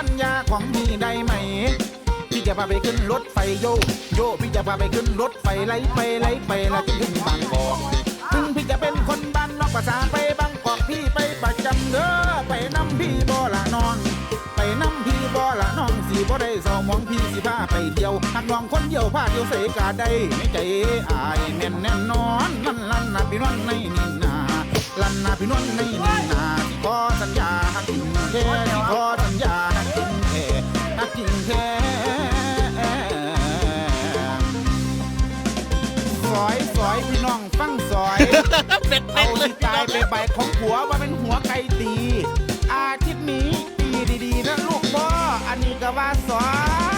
พันยาของพี่ได้ไหม พี่จะพาไปขึ้นรถไฟโยโยพี่จะพาไปขึ้นรถไฟไล่ไปไล่ไปแล้วจะถึงบางกอกถึงพี่จะเป็นคนบ้านนอกภาษาไปบางกอกพี่ไปประจำเด้อไปนำพี่บ่ละนองไปนำพี่บ่ละน้องสีบ่ได้เศร้ามองพี่สิพาไปเที่ยวหักน้องคนเดียวพาเที่ยวเสกาได้ในใจอายแน่นแน่นอนนั่นลั่นนะพี่นวลในนี่นาลั่นนะพี่นวลในนี่นาที่ขอสัญญาหักจริงแค่ที่ขอ จริงแท้สอยสอยพี่น้องฟังสอย เป็อาที่ตายไปใบของหัวว่าเป็นหัวไก่ตี อาทิตย์นี้ตีดีๆนะลูกพ่ออันนี้ก็ว่าซอย